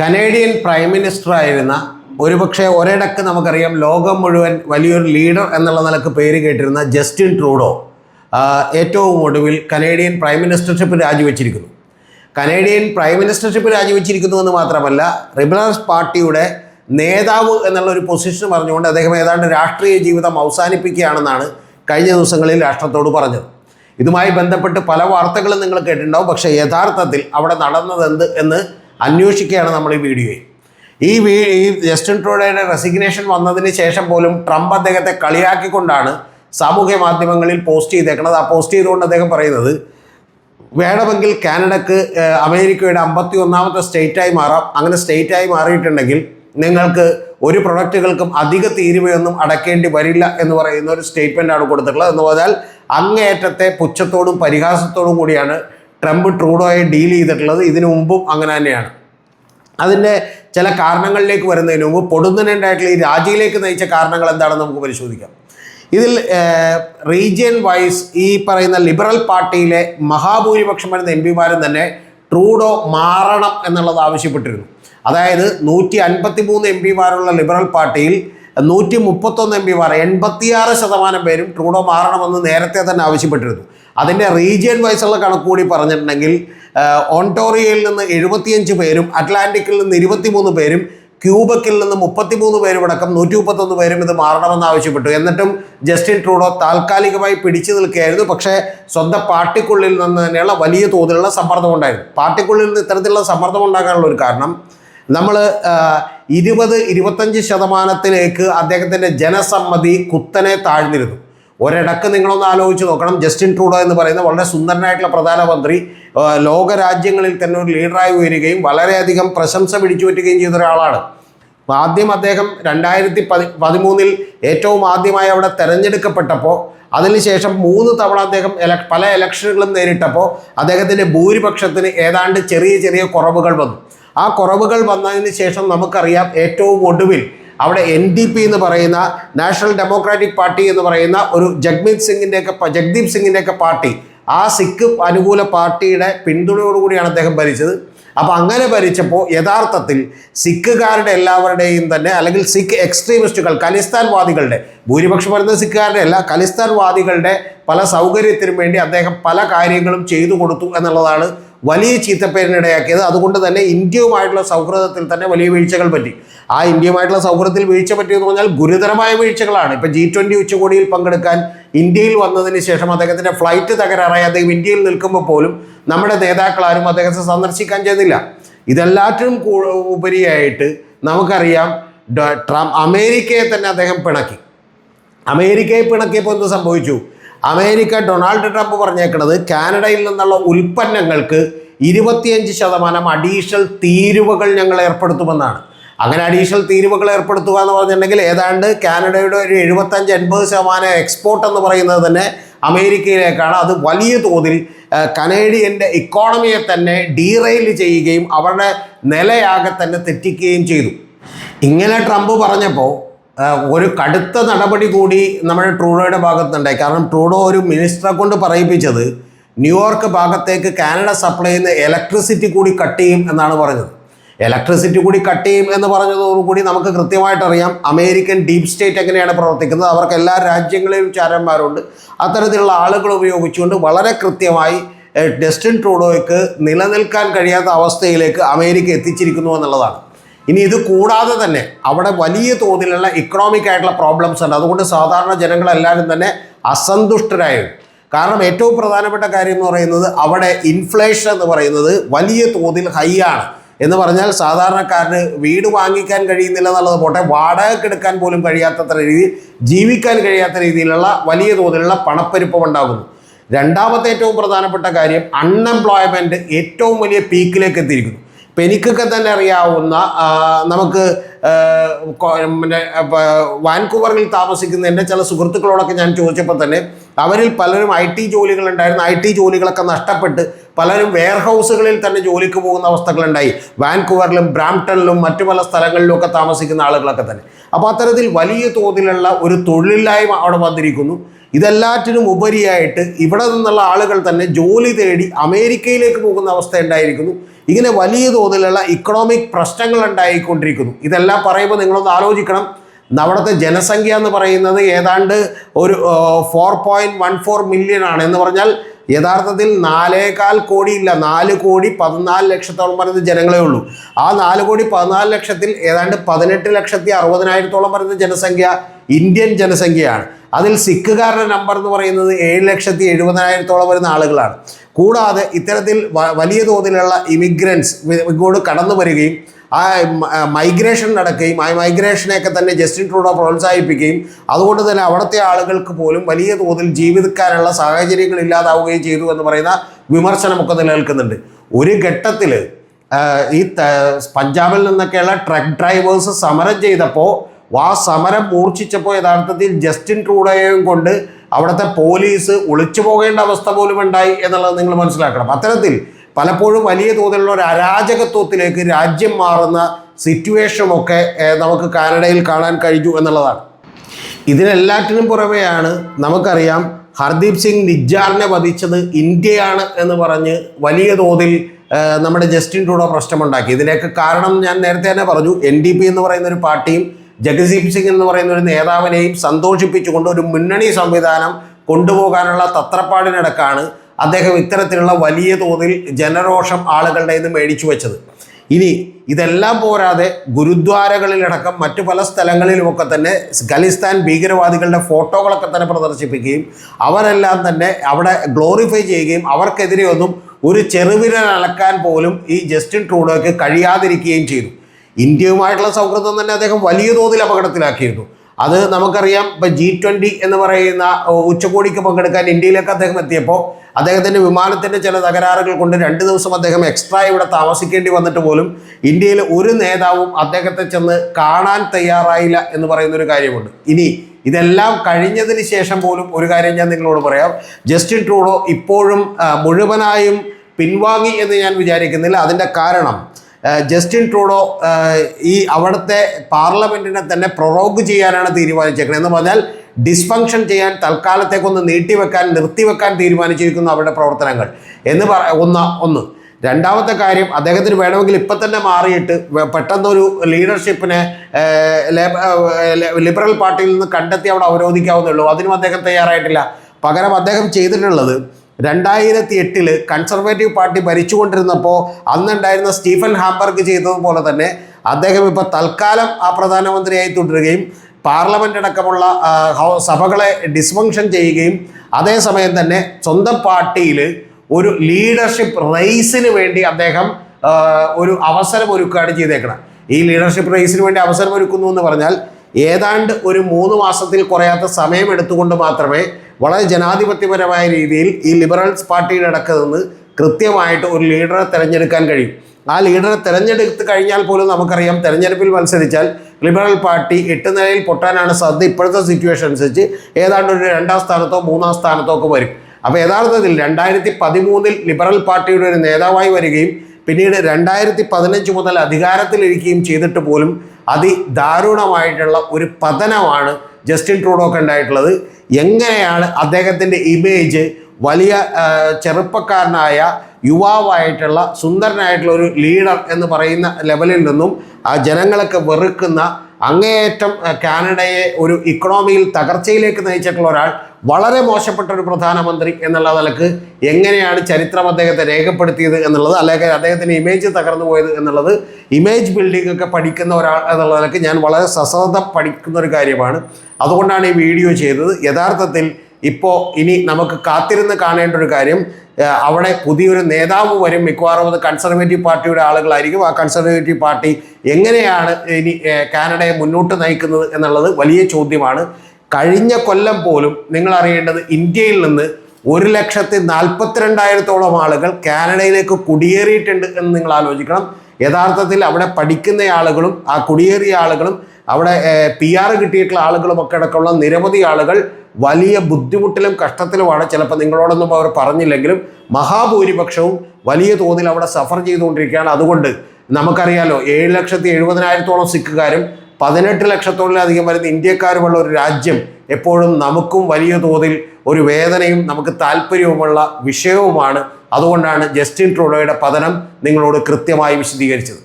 Canadian prime minister ആയിരുന്ന ഒരുപക്ഷെ ഒരിടക്ക് നമുക്കറിയാം ലോകം മുഴുവൻ വലിയൊരു ലീഡർ എന്നുള്ള നിലയ്ക്ക് പേര് കേട്ടിരുന്ന ജസ്റ്റിൻ ട്രൂഡോ ഏറ്റവും ഒടുവിൽ കനേഡിയൻ പ്രൈം മിനിസ്റ്റർഷിപ്പ് രാജിവെച്ചിരിക്കുന്നു. കനേഡിയൻ പ്രൈം മിനിസ്റ്റർഷിപ്പ് രാജിവെച്ചിരിക്കുന്നു എന്ന് മാത്രമല്ല റിബലൻസ് പാർട്ടിയുടെ നേതാവ് എന്നുള്ള ഒരു പൊസിഷൻ പറഞ്ഞുകൊണ്ട് അദ്ദേഹം ഏതാണ്ട് രാഷ്ട്രീയ ജീവിതം അവസാനിപ്പിക്കുകയാണെന്നാണ് കഴിഞ്ഞ ദിവസങ്ങളിൽ രാഷ്ട്രത്തോട് പറഞ്ഞത്. ഇതുമായി ബന്ധപ്പെട്ട് പല വാർത്തകളും നിങ്ങൾ കേട്ടിട്ടുണ്ടാവും പക്ഷേ യഥാർത്ഥത്തിൽ അവിടെ നടന്നതെന്ത് എന്ന് അന്വേഷിക്കുകയാണ് നമ്മൾ ഈ വീഡിയോയിൽ. ഈ വീ ഈ ജസ്റ്റിൻ ട്രൂഡോയുടെ റെസിഗ്നേഷൻ വന്നതിന് ശേഷം പോലും ട്രംപ് അദ്ദേഹത്തെ കളിയാക്കിക്കൊണ്ടാണ് സാമൂഹ്യ മാധ്യമങ്ങളിൽ പോസ്റ്റ് ചെയ്തേക്കുന്നത്. ആ പോസ്റ്റ് ചെയ്തുകൊണ്ട് അദ്ദേഹം പറയുന്നത് വേണമെങ്കിൽ കാനഡക്ക് അമേരിക്കയുടെ അമ്പത്തി ഒന്നാമത്തെ സ്റ്റേറ്റായി മാറാം. അങ്ങനെ സ്റ്റേറ്റായി മാറിയിട്ടുണ്ടെങ്കിൽ നിങ്ങൾക്ക് ഒരു പ്രൊഡക്റ്റുകൾക്കും അധിക തീരുവയൊന്നും അടക്കേണ്ടി വരില്ല എന്ന് പറയുന്ന ഒരു സ്റ്റേറ്റ്മെന്റ് ആണ് കൊടുത്തിട്ടുള്ളത്. എന്ന് പറഞ്ഞാൽ അങ്ങേയറ്റത്തെ പുച്ഛത്തോടും പരിഹാസത്തോടും കൂടിയാണ് ട്രംപ് ട്രൂഡോയെ ഡീൽ ചെയ്തിട്ടുള്ളത് ഇതിനു മുമ്പും അങ്ങനെ തന്നെയാണ്. അതിന്റെ ചില കാരണങ്ങളിലേക്ക് വരുന്നതിന് മുമ്പ് പൊടുന്നനായിട്ടുള്ള ഈ രാജിയിലേക്ക് നയിച്ച കാരണങ്ങൾ എന്താണെന്ന് നമുക്ക് പരിശോധിക്കാം. ഇതിൽ റീജിയൻ വൈസ് ഈ പറയുന്ന ലിബറൽ പാർട്ടിയിലെ മഹാഭൂരിപക്ഷം വരുന്ന എം പിമാരും തന്നെ ട്രൂഡോ മാറണം എന്നുള്ളത് ആവശ്യപ്പെട്ടിരുന്നു. അതായത് നൂറ്റി അൻപത്തി മൂന്ന് എം പിമാരുള്ള ലിബറൽ പാർട്ടിയിൽ നൂറ്റി മുപ്പത്തൊന്ന് എം പിമാർ എൺപത്തിയാറ് ശതമാനം പേരും ട്രൂഡോ മാറണമെന്ന് നേരത്തെ തന്നെ ആവശ്യപ്പെട്ടിരുന്നു. അതിന്റെ റീജിയൻ വൈസുള്ള കണക്ക് കൂടി പറഞ്ഞിട്ടുണ്ടെങ്കിൽ ഓൺടോറിയയിൽ നിന്ന് എഴുപത്തിയഞ്ച് പേരും അറ്റ്ലാന്റിക്കിൽ നിന്ന് ഇരുപത്തിമൂന്ന് പേരും ക്യൂബക്കിൽ നിന്ന് മുപ്പത്തിമൂന്ന് പേരും അടക്കം നൂറ്റി മുപ്പത്തൊന്ന് പേരും ഇത് മാറണമെന്ന് ആവശ്യപ്പെട്ടു. എന്നിട്ടും ജസ്റ്റിൻ ട്രൂഡോ താൽക്കാലികമായി പിടിച്ചു നിൽക്കുകയായിരുന്നു. പക്ഷേ സ്വന്തം പാർട്ടിക്കുള്ളിൽ നിന്ന് തന്നെയുള്ള വലിയ തോതിലുള്ള സമ്മർദ്ദം ഉണ്ടായിരുന്നു. പാർട്ടിക്കുള്ളിൽ നിന്ന് ഇത്തരത്തിലുള്ള സമ്മർദ്ദം ഉണ്ടാകാനുള്ള ഒരു കാരണം നമ്മൾ ഇരുപത് ഇരുപത്തഞ്ച് ശതമാനത്തിലേക്ക് അദ്ദേഹത്തിന്റെ ജനസമ്മതി കുത്തനെ താഴ്ന്നിരുന്നു. ഒരിടക്ക് നിങ്ങളൊന്ന് ആലോചിച്ച് നോക്കണം. ജസ്റ്റിൻ ട്രൂഡോ എന്ന് പറയുന്ന വളരെ സുന്ദരനായിട്ടുള്ള പ്രധാനമന്ത്രി ലോക ലോകരാജ്യങ്ങളിൽ തന്നെ ഒരു ലീഡറായി ഉയരുകയും വളരെയധികം പ്രശംസ പിടിച്ചു പറ്റുകയും ചെയ്ത ഒരാളാണ്. ആദ്യം അദ്ദേഹം രണ്ടായിരത്തി പതി പതിമൂന്നിൽ ഏറ്റവും ആദ്യമായി അവിടെ തെരഞ്ഞെടുക്കപ്പെട്ടപ്പോൾ അതിനുശേഷം മൂന്ന് തവണ അദ്ദേഹം പല ഇലക്ഷനുകളും നേരിട്ടപ്പോൾ അദ്ദേഹത്തിന്റെ ഭൂരിപക്ഷത്തിന് ഏതാണ്ട് ചെറിയ ചെറിയ കുറവുകൾ വന്നു. ആ കുറവുകൾ വന്നതിന് ശേഷം നമുക്കറിയാം ഏറ്റവും ഒടുവിൽ അവിടെ എൻ ഡി പി എന്ന് പറയുന്ന നാഷണൽ ഡെമോക്രാറ്റിക് പാർട്ടി എന്ന് പറയുന്ന ഒരു ജഗ്മീത് സിംഗിന്റെയൊക്കെ ജഗ്ദീപ് സിംഗിന്റെയൊക്കെ പാർട്ടി. ആ സിഖ് അനുകൂല പാർട്ടിയുടെ പിന്തുണയോടുകൂടിയാണ് അദ്ദേഹം ഭരിച്ചത്. അപ്പോൾ അങ്ങനെ ഭരിച്ചപ്പോൾ യഥാർത്ഥത്തിൽ സിഖുകാരുടെ എല്ലാവരുടെയും തന്നെ അല്ലെങ്കിൽ സിഖ് എക്സ്ട്രീമിസ്റ്റുകൾ ഖലിസ്ഥാൻവാദികളുടെ ഭൂരിപക്ഷം വരുന്ന സിഖുകാരുടെ അല്ല ഖലിസ്ഥാൻവാദികളുടെ പല സൗകര്യത്തിനും വേണ്ടി അദ്ദേഹം പല കാര്യങ്ങളും ചെയ്തു കൊടുത്തു എന്നുള്ളതാണ് വലിയ ചീത്തപ്പേരിനിടയാക്കിയത് അതുകൊണ്ട് തന്നെ ഇന്ത്യയുമായിട്ടുള്ള സൗഹൃദത്തിൽ തന്നെ വലിയ വീഴ്ചകൾ പറ്റി. ആ ഇന്ത്യയുമായിട്ടുള്ള സൗഹൃദത്തിൽ വീഴ്ച പറ്റിയെന്ന് പറഞ്ഞാൽ ഗുരുതരമായ വീഴ്ചകളാണ്. ഇപ്പം ജി ട്വന്റി ഉച്ചകോടിയിൽ പങ്കെടുക്കാൻ ഇന്ത്യയിൽ വന്നതിന് ശേഷം അദ്ദേഹത്തിന്റെ ഫ്ലൈറ്റ് തകരാറായി. അദ്ദേഹം ഇന്ത്യയിൽ നിൽക്കുമ്പോൾ പോലും നമ്മുടെ നേതാക്കളാരും അദ്ദേഹത്തെ സന്ദർശിക്കാൻ ചെയ്തില്ല. ഇതെല്ലാറ്റിനും ഉപരിയായിട്ട് നമുക്കറിയാം ട്രംപ് ട്രം അമേരിക്കയെ തന്നെ അദ്ദേഹം പിണക്കി. അമേരിക്കയെ പിണക്കിയപ്പോൾ എന്ത് സംഭവിച്ചു? അമേരിക്ക ഡൊണാൾഡ് ട്രംപ് പറഞ്ഞേക്കുന്നത് കാനഡയിൽ നിന്നുള്ള ഉൽപ്പന്നങ്ങൾക്ക് ഇരുപത്തിയഞ്ച് ശതമാനം അഡീഷണൽ തീരുവകൾ ഞങ്ങൾ ഏർപ്പെടുത്തുമെന്നാണ്. അങ്ങനെ അഡീഷണൽ തീരുവകൾ ഏർപ്പെടുത്തുക എന്ന് പറഞ്ഞിട്ടുണ്ടെങ്കിൽ ഏതാണ്ട് കാനഡയുടെ ഒരു എഴുപത്തഞ്ച് എൺപത് ശതമാനം എക്സ്പോർട്ട് എന്ന് പറയുന്നത് തന്നെ അമേരിക്കയിലേക്കാണ്. അത് വലിയ തോതിൽ കനേഡിയന്റെ ഇക്കോണമിയെ തന്നെ ഡീറെയിൽ ചെയ്യുകയും അവരുടെ നിലയാകെ തന്നെ തെറ്റിക്കുകയും ചെയ്തു. ഇങ്ങനെ ട്രംപ് പറഞ്ഞപ്പോൾ ഒരു കടുത്ത നടപടി കൂടി നമ്മുടെ ട്രൂഡോയുടെ ഭാഗത്തുണ്ടായി. കാരണം ട്രൂഡോ ഒരു മിനിസ്റ്ററെ കൊണ്ട് പറയിപ്പിച്ചത് ന്യൂയോർക്ക് ഭാഗത്തേക്ക് കാനഡ സപ്ലൈ ചെയ്യുന്ന ഇലക്ട്രിസിറ്റി കൂടി കട്ട് ചെയ്യും എന്നാണ് പറഞ്ഞത്. ഇലക്ട്രിസിറ്റി കൂടി കട്ട് ചെയ്യും എന്ന് പറഞ്ഞതോടുകൂടി നമുക്ക് കൃത്യമായിട്ട് അറിയാം അമേരിക്കൻ ഡീപ് സ്റ്റേറ്റ് എങ്ങനെയാണ് പ്രവർത്തിക്കുന്നത്. അവർക്ക് എല്ലാ രാജ്യങ്ങളിലും ചാരന്മാരുണ്ട്. അത്തരത്തിലുള്ള ആളുകൾ ഉപയോഗിച്ചുകൊണ്ട് വളരെ കൃത്യമായി ഡസ്റ്റിൻ ട്രൂഡോയ്ക്ക് നിലനിൽക്കാൻ കഴിയാത്ത അവസ്ഥയിലേക്ക് അമേരിക്ക എത്തിച്ചിരിക്കുന്നു എന്നുള്ളതാണ്. ഇനി ഇത് കൂടാതെ തന്നെ അവിടെ വലിയ തോതിലുള്ള ഇക്കണോമിക് ആയിട്ടുള്ള പ്രോബ്ലംസ് ഉണ്ട്. അതുകൊണ്ട് സാധാരണ ജനങ്ങളെല്ലാവരും തന്നെ അസന്തുഷ്ടരായിരുന്നു കാരണം ഏറ്റവും പ്രധാനപ്പെട്ട കാര്യം എന്ന് പറയുന്നത് അവിടെ ഇൻഫ്ലേഷൻ എന്ന് പറയുന്നത് വലിയ തോതിൽ ഹൈ ആണ്. എന്ന് പറഞ്ഞാൽ സാധാരണക്കാരന് വീട് വാങ്ങിക്കാൻ കഴിയുന്നില്ല എന്നുള്ളത് പോട്ടെ വാടകയ്ക്ക് എടുക്കാൻ പോലും കഴിയാത്തത്ര രീതിയിൽ ജീവിക്കാൻ കഴിയാത്ത രീതിയിലുള്ള വലിയ തോതിലുള്ള പണപ്പെരുപ്പം ഉണ്ടാകുന്നു. രണ്ടാമത്തെ ഏറ്റവും പ്രധാനപ്പെട്ട കാര്യം അൺഎംപ്ലോയ്മെന്റ് ഏറ്റവും വലിയ പീക്കിലേക്ക് എത്തിയിരിക്കുന്നു. ഇപ്പം എനിക്കൊക്കെ തന്നെ അറിയാവുന്ന നമുക്ക് പിന്നെ വാൻകൂവറിൽ താമസിക്കുന്ന എന്റെ ചില സുഹൃത്തുക്കളോടൊക്കെ ഞാൻ ചോദിച്ചപ്പോൾ തന്നെ അവരിൽ പലരും ഐ ടി ജോലികൾ ഉണ്ടായിരുന്നു ഐ ടി ജോലികളൊക്കെ നഷ്ടപ്പെട്ട് പലരും വെയർ ഹൗസുകളിൽ തന്നെ ജോലിക്ക് പോകുന്ന അവസ്ഥകളുണ്ടായി. വാൻകൂവറിലും ബ്രാംപ്ടണിലും മറ്റു പല സ്ഥലങ്ങളിലും ഒക്കെ താമസിക്കുന്ന ആളുകളൊക്കെ തന്നെ. അപ്പോൾ അത്തരത്തിൽ വലിയ തോതിലുള്ള ഒരു തൊഴിലില്ലായ്മ അവിടെ വന്നിരിക്കുന്നു. ഇതെല്ലാറ്റിനും ഉപരിയായിട്ട് ഇവിടെ നിന്നുള്ള ആളുകൾ തന്നെ ജോലി തേടി അമേരിക്കയിലേക്ക് പോകുന്ന അവസ്ഥ ഉണ്ടായിരിക്കുന്നു. ഇങ്ങനെ വലിയ തോതിലുള്ള ഇക്കണോമിക് പ്രശ്നങ്ങൾ ഉണ്ടായിക്കൊണ്ടിരിക്കുന്നു. ഇതെല്ലാം പറയുമ്പോൾ നിങ്ങളൊന്ന് ആലോചിക്കണം. അവിടുത്തെ ജനസംഖ്യ എന്ന് പറയുന്നത് ഏതാണ്ട് ഒരു four point one four million ആണ്. എന്ന് പറഞ്ഞാൽ യഥാർത്ഥത്തിൽ നാലേകാൽ കോടിയില്ല നാല് കോടി പതിനാല് ലക്ഷത്തോളം വരുന്ന ജനങ്ങളേ ഉള്ളൂ. ആ നാല് കോടി പതിനാല് ലക്ഷത്തിൽ ഏതാണ്ട് പതിനെട്ട് ലക്ഷത്തി അറുപതിനായിരത്തോളം വരുന്ന ജനസംഖ്യ ഇന്ത്യൻ ജനസംഖ്യയാണ്. അതിൽ സിഖുകാരുടെ നമ്പർ എന്ന് പറയുന്നത് ഏഴ് ലക്ഷത്തി എഴുപതിനായിരത്തോളം വരുന്ന ആളുകളാണ്. കൂടാതെ ഇത്തരത്തിൽ വലിയ തോതിലുള്ള ഇമിഗ്രൻസ് ഇങ്ങോട്ട് കടന്നു വരികയും ആ മൈഗ്രേഷൻ നടക്കുകയും ആ മൈഗ്രേഷനെയൊക്കെ തന്നെ ജസ്റ്റിൻ ട്രൂഡോ പ്രോത്സാഹിപ്പിക്കുകയും അതുകൊണ്ട് തന്നെ അവിടുത്തെ ആളുകൾക്ക് പോലും വലിയ തോതിൽ ജീവിക്കാനുള്ള സാഹചര്യങ്ങൾ ഇല്ലാതാവുകയും ചെയ്തു എന്ന് പറയുന്ന വിമർശനമൊക്കെ നിലനിൽക്കുന്നുണ്ട്. ഒരു ഘട്ടത്തിൽ ഈ പഞ്ചാബിൽ നിന്നൊക്കെയുള്ള ട്രക്ക് ഡ്രൈവേഴ്സ് സമരം ചെയ്തപ്പോൾ ആ സമരം മൂർച്ഛിച്ചപ്പോൾ യഥാർത്ഥത്തിൽ ജസ്റ്റിൻ ട്രൂഡോയെയും കൊണ്ട് അവിടുത്തെ പോലീസ് ഒളിച്ചു പോകേണ്ട അവസ്ഥ പോലും ഉണ്ടായി എന്നുള്ളത് നിങ്ങൾ മനസ്സിലാക്കണം. അത്തരത്തിൽ പലപ്പോഴും വലിയ തോതിലുള്ള ഒരു അരാജകത്വത്തിലേക്ക് രാജ്യം മാറുന്ന സിറ്റുവേഷനൊക്കെ നമുക്ക് കാനഡയിൽ കാണാൻ കഴിഞ്ഞു എന്നുള്ളതാണ്. ഇതിനെല്ലാറ്റിനും പുറമെയാണ് നമുക്കറിയാം ഹർദീപ് സിംഗ് നിജ്ജാറിനെ വധിച്ചത് ഇന്ത്യയാണ് എന്ന് പറഞ്ഞ് വലിയ തോതിൽ നമ്മുടെ ജസ്റ്റിൻ ട്രൂഡോ പ്രശ്നമുണ്ടാക്കി. ഇതിനൊക്കെ കാരണം ഞാൻ നേരത്തെ തന്നെ പറഞ്ഞു എൻ ഡി പി എന്ന് പറയുന്ന ഒരു പാർട്ടിയും ജഗദീപ് സിംഗ് എന്ന് പറയുന്ന ഒരു നേതാവിനെയും സന്തോഷിപ്പിച്ചുകൊണ്ട് ഒരു മുന്നണി സംവിധാനം കൊണ്ടുപോകാനുള്ള തത്രപ്പാടിനിടക്കാണ് അദ്ദേഹം ഇത്തരത്തിലുള്ള വലിയ തോതിൽ ജനരോഷം ആളുകളുടെ നിന്ന് മേടിച്ചു വെച്ചത്. ഇനി ഇതെല്ലാം പോരാതെ ഗുരുദ്വാരകളിലടക്കം മറ്റു പല സ്ഥലങ്ങളിലുമൊക്കെ തന്നെ ഖലിസ്ഥാൻ ഭീകരവാദികളുടെ ഫോട്ടോകളൊക്കെ തന്നെ പ്രദർശിപ്പിക്കുകയും അവരെല്ലാം തന്നെ അവിടെ ഗ്ലോറിഫൈ ചെയ്യുകയും അവർക്കെതിരെ ഒന്നും ഒരു ചെറുവിരൽ അലക്കാൻ പോലും ഈ ജസ്റ്റിൻ ട്രൂഡോയ്ക്ക് കഴിയാതിരിക്കുകയും ചെയ്തു. ഇന്ത്യയുമായിട്ടുള്ള സൗഹൃദം തന്നെ അദ്ദേഹം വലിയ തോതിൽ അപകടത്തിലാക്കിയിരുന്നു. അത് നമുക്കറിയാം. ഇപ്പം ജി ട്വന്റി എന്ന് പറയുന്ന ഉച്ചകോടിക്ക് പങ്കെടുക്കാൻ ഇന്ത്യയിലേക്ക് അദ്ദേഹം എത്തിയപ്പോൾ അദ്ദേഹത്തിന്റെ വിമാനത്തിന്റെ ചില തകരാറുകൾ കൊണ്ട് രണ്ട് ദിവസം അദ്ദേഹം എക്സ്ട്രാ ഇവിടെ താമസിക്കേണ്ടി വന്നിട്ട് പോലും ഇന്ത്യയിൽ ഒരു നേതാവും അദ്ദേഹത്തെ ചെന്ന് കാണാൻ തയ്യാറായില്ല എന്ന് പറയുന്ന ഒരു കാര്യമുണ്ട്. ഇനി ഇതെല്ലാം കഴിഞ്ഞതിന് ശേഷം പോലും ഒരു കാര്യം ഞാൻ നിങ്ങളോട് പറയാം. ജസ്റ്റിൻ ട്രൂഡോ ഇപ്പോഴും മുഴുവനായും പിൻവാങ്ങി എന്ന് ഞാൻ വിചാരിക്കുന്നില്ല. അതിന്റെ കാരണം ജസ്റ്റിൻ ട്രൂഡോ ഈ അവിടുത്തെ പാർലമെന്റിനെ തന്നെ പ്രൊറോഗ് ചെയ്യാനാണ് തീരുമാനിച്ചേക്കുന്നത് എന്ന് പറഞ്ഞാൽ ഡിസ്ഫങ്ഷൻ ചെയ്യാൻ തൽക്കാലത്തേക്കൊന്ന് നീട്ടിവെക്കാൻ നിർത്തിവെക്കാൻ തീരുമാനിച്ചിരിക്കുന്നു അവരുടെ പ്രവർത്തനങ്ങൾ. എന്ന് പറ ഒന്ന് ഒന്ന്. രണ്ടാമത്തെ കാര്യം അദ്ദേഹത്തിന് വേണമെങ്കിൽ ഇപ്പം തന്നെ മാറിയിട്ട് പെട്ടെന്നൊരു ലീഡർഷിപ്പിനെ ലിബറൽ പാർട്ടിയിൽ നിന്ന് കണ്ടെത്തി അവിടെ അവരോധിക്കാവുന്നുള്ളൂ അതിനും അദ്ദേഹം തയ്യാറായിട്ടില്ല. പകരം അദ്ദേഹം ചെയ്തിട്ടുള്ളത് രണ്ടായിരത്തി എട്ടിൽ കൺസർവേറ്റീവ് പാർട്ടി ഭരിച്ചുകൊണ്ടിരുന്നപ്പോൾ അന്നുണ്ടായിരുന്ന സ്റ്റീഫൻ ഹാംബർഗ് ചെയ്തതുപോലെ തന്നെ അദ്ദേഹം ഇപ്പോൾ തൽക്കാലം ആ പ്രധാനമന്ത്രിയായി തുടരുകയും പാർലമെന്റ് അടക്കമുള്ള സഭകളെ ഡിസ്ഫങ്ഷൻ ചെയ്യുകയും അതേസമയം തന്നെ സ്വന്തം പാർട്ടിയിൽ ഒരു ലീഡർഷിപ്പ് റേസിന് വേണ്ടി അദ്ദേഹം ഒരു അവസരം ഒരുക്കുകയാണ് ചെയ്തേക്കണം. ഈ ലീഡർഷിപ്പ് റേസിന് വേണ്ടി അവസരം ഒരുക്കുന്നു എന്ന് പറഞ്ഞാൽ ഏതാണ്ട് ഒരു മൂന്ന് മാസത്തിൽ കുറയാത്ത സമയം എടുത്തുകൊണ്ട് മാത്രമേ വളരെ ജനാധിപത്യപരമായ രീതിയിൽ ഈ ലിബറൽസ് പാർട്ടിയുടെ നിന്ന് കൃത്യമായിട്ട് ഒരു ലീഡറെ തിരഞ്ഞെടുക്കാൻ കഴിയും. ആ ലീഡറെ തിരഞ്ഞെടുത്ത് കഴിഞ്ഞാൽ പോലും നമുക്കറിയാം തെരഞ്ഞെടുപ്പിൽ മത്സരിച്ചാൽ ലിബറൽ പാർട്ടി എട്ട് നിലയിൽ പൊട്ടാനാണ് സാധ്യത. ഇപ്പോഴത്തെ സിറ്റുവേഷൻ അനുസരിച്ച് ഏതാണ്ട് ഒരു രണ്ടാം സ്ഥാനത്തോ മൂന്നാം സ്ഥാനത്തോ ഒക്കെ വരും. അപ്പോൾ യഥാർത്ഥത്തിൽ രണ്ടായിരത്തി പതിമൂന്നിൽ ലിബറൽ പാർട്ടിയുടെ ഒരു നേതാവായി വരികയും പിന്നീട് രണ്ടായിരത്തി പതിനഞ്ച് മുതൽ അധികാരത്തിലിരിക്കുകയും ചെയ്തിട്ട് പോലും അതിദാരുണമായിട്ടുള്ള ഒരു പതനമാണ് ജസ്റ്റിൻ ട്രൂഡോക്ക് ഉണ്ടായിട്ടുള്ളത്. എങ്ങനെയാണ് അദ്ദേഹത്തിന്റെ ഇമേജ് വലിയ ചെറുപ്പക്കാരനായ യുവാവായിട്ടുള്ള സുന്ദരനായിട്ടുള്ള ഒരു ലീഡർ എന്ന് പറയുന്ന ലെവലിൽ നിന്നും ആ ജനങ്ങളൊക്കെ വെറുക്കുന്ന അങ്ങേയറ്റം കാനഡയെ ഒരു ഇക്കണോമിയിൽ തകർച്ചയിലേക്ക് നയിച്ചിട്ടുള്ള ഒരാൾ വളരെ മോശപ്പെട്ട ഒരു പ്രധാനമന്ത്രി എന്നുള്ള നിലയ്ക്ക് എങ്ങനെയാണ് ചരിത്രം അദ്ദേഹത്തെ രേഖപ്പെടുത്തിയത് എന്നുള്ളത് അല്ലെങ്കിൽ അദ്ദേഹത്തിന്റെ ഇമേജ് തകർന്നു പോയത് എന്നുള്ളത് ഇമേജ് ബിൽഡിംഗ് ഒക്കെ പഠിക്കുന്ന ഒരാൾ എന്നുള്ള നിലയ്ക്ക് ഞാൻ വളരെ സശ്രദ്ധ പഠിക്കുന്ന ഒരു കാര്യമാണ്. അതുകൊണ്ടാണ് ഈ വീഡിയോ ചെയ്തത്. യഥാർത്ഥത്തിൽ ഇപ്പോൾ ഇനി നമുക്ക് കാത്തിരുന്ന് കാണേണ്ട ഒരു കാര്യം അവിടെ പുതിയൊരു നേതാവ് വരും മിക്കവാറും അത് കൺസർവേറ്റീവ് പാർട്ടിയുടെ ആളുകളായിരിക്കും. ആ കൺസർവേറ്റീവ് പാർട്ടി എങ്ങനെയാണ് ഇനി കാനഡയെ മുന്നോട്ട് നയിക്കുന്നത് എന്നുള്ളത് വലിയ ചോദ്യമാണ്. കഴിഞ്ഞ കൊല്ലം പോലും നിങ്ങൾ അറിയേണ്ടത് ഇന്ത്യയിൽ നിന്ന് ഒരു ലക്ഷത്തി നാൽപ്പത്തിരണ്ടായിരത്തോളം ആളുകൾ കാനഡയിലേക്ക് കുടിയേറിയിട്ടുണ്ട് എന്ന് നിങ്ങൾ ആലോചിക്കണം. യഥാർത്ഥത്തിൽ അവിടെ പഠിക്കുന്ന ആളുകളും ആ കുടിയേറിയ ആളുകളും അവിടെ പി ആർ കിട്ടിയിട്ടുള്ള ആളുകളും ഒക്കെ അടക്കമുള്ള നിരവധി ആളുകൾ വലിയ ബുദ്ധിമുട്ടിലും കഷ്ടത്തിലുമാണ്. ചിലപ്പോൾ നിങ്ങളോടൊന്നും അവർ പറഞ്ഞില്ലെങ്കിലും മഹാഭൂരിപക്ഷവും വലിയ തോതിൽ അവിടെ സഫർ ചെയ്തുകൊണ്ടിരിക്കുകയാണ്. അതുകൊണ്ട് നമുക്കറിയാലോ ഏഴ് ലക്ഷത്തി എഴുപതിനായിരത്തോളം സിഖുകാരും പതിനെട്ട് ലക്ഷത്തോളിലധികം വരുന്ന ഇന്ത്യക്കാരുമുള്ള ഒരു രാജ്യം എപ്പോഴും നമുക്കും വലിയ തോതിൽ ഒരു വേദനയും നമുക്ക് താല്പര്യവുമുള്ള വിഷയവുമാണ്. അതുകൊണ്ടാണ് ജസ്റ്റിൻ ട്രൂഡോയുടെ പതനം നിങ്ങളോട് കൃത്യമായി വിശദീകരിച്ചത്.